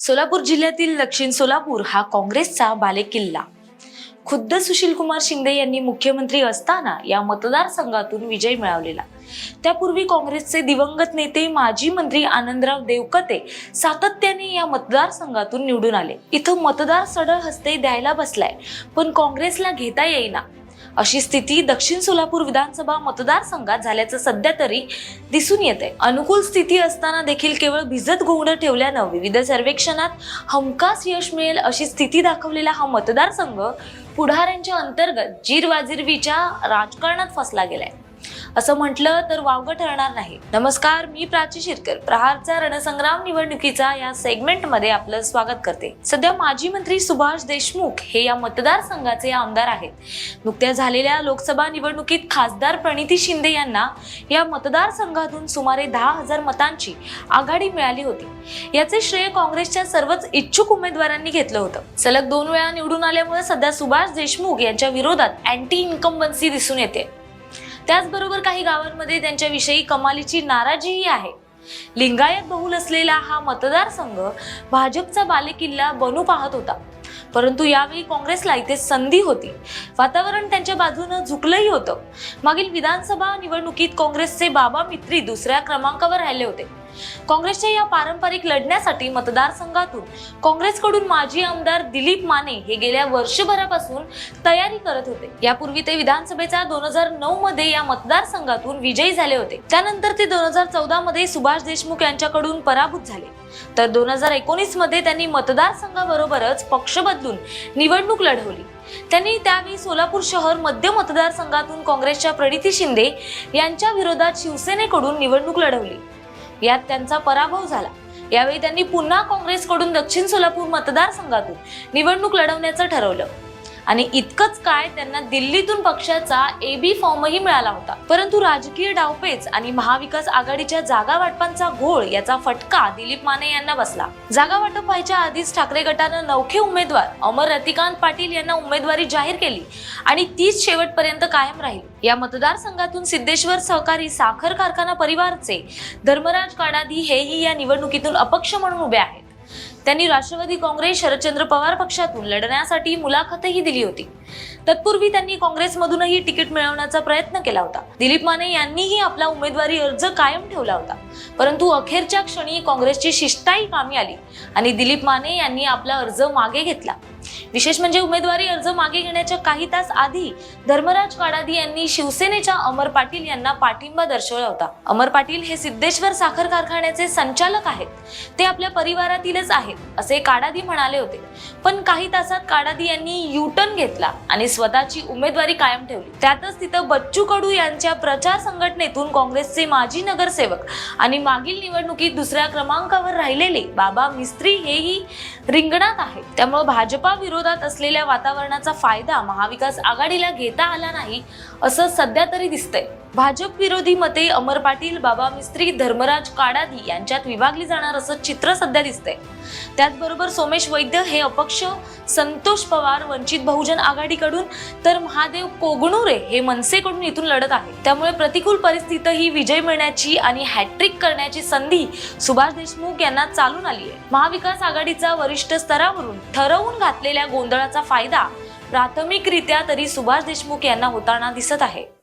सोलापूर जिल्ह्यातील दक्षिण सोलापूर हा काँग्रेसचा बालेकिल्ला. खुद्द सुशीलकुमार शिंदे यांनी मुख्यमंत्री असताना या मतदारसंघातून विजय मिळवलेला. त्यापूर्वी काँग्रेसचे दिवंगत नेते माजी मंत्री आनंदराव देवकते सातत्याने या मतदारसंघातून निवडून आले. इथं मतदार सडळ हस्ते द्यायला बसलाय पण काँग्रेसला घेता येईना. अशी स्थिती दक्षिण सोलापूर विधानसभा मतदारसंघात झाल्याचं सध्या तरी दिसून येते आहे अनुकूल स्थिती असताना देखील केवळ भिजत घोंगडं ठेवल्यानं विविध सर्वेक्षणात हमखास यश मिळेल अशी स्थिती दाखवलेला हा मतदारसंघ पुढाऱ्यांच्या अंतर्गत जीरवाजिरवीच्या राजकारणात फसला गेलाय. असं म्हटलं तर वावगं ठरणार नाही. नमस्कार मी प्राची शिरकर. प्रहारचा रणसंग्राम निवडणुकीचा या सेगमेंटमध्ये आपलं स्वागत करते. सध्या माजी मंत्री सुभाष देशमुख हे या मतदारसंघाचे आमदार आहेत. नुकत्या झालेल्या लोकसभा निवडणुकीत खासदार प्रणिती शिंदे यांना या मतदारसंघातून सुमारे दहा हजार मतांची आघाडी मिळाली होती. याचे श्रेय काँग्रेसच्या सर्वच इच्छुक उमेदवारांनी घेतलं होतं. सलग दोन वेळा निवडून आल्यामुळे सध्या सुभाष देशमुख यांच्या विरोधात अँटी इन्कम्बन्सी दिसून येते. त्याचबरोबर काही गावांमध्ये त्यांच्याविषयी कमालीची नाराजीही आहे. लिंगायत बहुल असलेला हा मतदारसंघ भाजपचा बालेकिल्ला बनू पाहत होता. परंतु यावेळी काँग्रेसला इथे संधी होती. वातावरण त्यांच्या बाजूनं झुकलंही होतं. मागील विधानसभा निवडणुकीत काँग्रेसचे बाबा मित्री दुसऱ्या क्रमांकावर राहिले होते. काँग्रेसच्या या पारंपरिक लढण्यासाठी मतदारसंघातून काँग्रेसकडून माजी आमदार दिलीप माने हे गेल्या वर्षभरापासून तयारी करत होते. यापूर्वी ते विधानसभेचा दोन हजार नऊ मध्ये या मतदारसंघातून विजयी झाले होते. त्यानंतर ते दोन हजार चौदा मध्ये सुभाष देशमुख यांच्याकडून पराभूत झाले. तर दोन हजार एकोणीसमध्ये त्यांनी मतदारसंघाबरोबरच पक्ष बदलून निवडणूक लढवली. त्यांनी त्यावेळी सोलापूर शहर मध्य मतदारसंघातून काँग्रेसच्या प्रणिती शिंदे यांच्या विरोधात शिवसेनेकडून निवडणूक लढवली. यात त्यांचा पराभव झाला. यावेळी त्यांनी पुन्हा काँग्रेसकडून दक्षिण सोलापूर मतदारसंघातून निवडणूक लढवण्याचं ठरवलं. आणि इतकंच काय त्यांना दिल्लीतून पक्षाचा ए बी फॉर्मही मिळाला होता. परंतु राजकीय डावपेच आणि महाविकास आघाडीच्या जागा वाटपांचा घोळ याचा फटका दिलीप माने यांना बसला. जागा वाटप व्हायच्या आधीच ठाकरे गटानं नौखे उमेदवार अमर रतिकांत पाटील यांना उमेदवारी जाहीर केली आणि तीच शेवटपर्यंत कायम राहील. या मतदारसंघातून सिद्धेश्वर सहकारी साखर कारखाना परिवारचे धर्मराज काडादी हेही या निवडणुकीतून अपक्ष म्हणून उभे आहेत. त्यांनी राष्ट्रवादी काँग्रेस शरदचंद्र पवार पक्षातून लढण्यासाठी मुलाखतही दिली होती. तत्पूर्वी त्यांनी काँग्रेसमधूनही तिकीट मिळवण्याचा प्रयत्न केला होता. दिलीप माने यांनीही आपला उमेदवारी अर्ज कायम ठेवला होता. परंतु अखेरच्या क्षणी काँग्रेसची शिष्टाई कामी आली आणि दिलीप माने यांनी आपला अर्ज मागे घेतला. विशेष म्हणजे उमेदवारी अर्ज मागे घेण्याच्या काही तास आधी धर्मराज काडादी यांनी शिवसेनेच्या अमर पाटील यांना पाठिंबा दर्शवला होता. अमर पाटील हे सिद्धेश्वर साखर कारखान्याचे संचालक आहेत. ते आपल्या परिवारातीलच आहेत असे काडादी म्हणाले होते. पण काही तासात काडादी यांनी युटर्न घेतला आणि स्वतःची उमेदवारी कायम ठेवली. त्यातच तिथं बच्चू कडू यांच्या प्रचार संघटनेतून काँग्रेसचे माजी नगरसेवक आणि मागील निवडणुकीत दुसऱ्या क्रमांकावर राहिलेले बाबा मिस्त्री हेही रिंगणात आहेत. त्यामुळे भाजपा विरोधात असलेल्या वातावरणाचा फायदा महाविकास आघाडीला घेता आला नाही असं सध्या तरी दिसतंय. भाजप विरोधी मते अमर पाटील बाबा मिस्त्री धर्मराज काडादी यांच्यात विभागली जाणार असं चित्र सध्या दिसतंय. त्याचबरोबर सोमेश वैद्य हे अपक्ष संतोष पवार वंचित बहुजन आघाडीकडून तर महादेव कोगणुरे हे मनसेकडून इथून लढत आहे त्यामुळे प्रतिकूल परिस्थिती ही विजय मिळण्याची आणि हॅट्रिक करण्याची संधी सुभाष देशमुख यांना चालून आली आहे. महाविकास आघाडीचा वरिष्ठ स्तरावरून ठरवून घातलेल्या गोंधळाचा फायदा प्राथमिकरित्या तरी सुभाष देशमुख यांना होताना दिसत आहे.